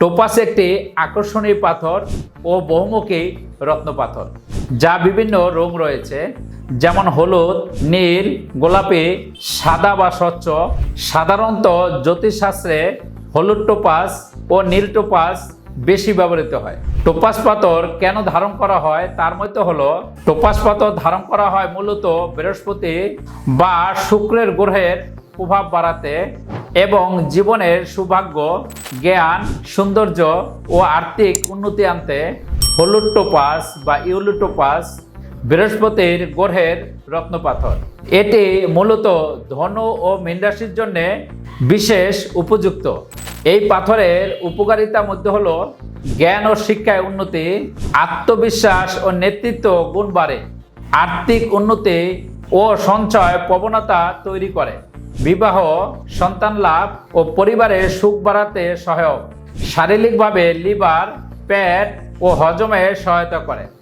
Topaz একটি আকর্ষণীয় পাথর ও বহুমুখী রত্ন পাথর যা বিভিন্ন রং রয়েছে, যেমন হলুদ, নীল, গোলাপি, সাদা বা স্বচ্ছ। সাধারণত জ্যোতিষশাস্ত্রে হলুদ টোপাস ও নীল টোপাস বেশি ব্যবহৃত হয়। টোপাস পাথর কেন ধারণ করা হয়? তার মধ্যে হলো, টোপাস পাথর ধারণ করা হয় মূলত বৃহস্পতি বা শুক্রের গ্রহের প্রভাব বাড়াতে এবং জীবনের সৌভাগ্য, জ্ঞান, সৌন্দর্য ও আর্থিক উন্নতি আনতে হলুদ টোপাস বা ইউলুটোপাস বৃহস্পতির গ্রহের রত্নপাথর এটি মূলত ধনু ও মিনরাশির জন্য বিশেষ উপযুক্ত। এই পাথরের উপকারিতা মধ্যে হলো জ্ঞান ও শিক্ষায় উন্নতি, আত্মবিশ্বাস ও নেতৃত্ব গুণ বাড়ে, আর্থিক উন্নতি ও সঞ্চয় প্রবণতা তৈরি করে। বিবাহ, সন্তান লাভ ও পরিবারের সুখ বাড়াতে সহায়ক। শারীরিকভাবে লিভার, পেট ও হজমে সহায়তা করে।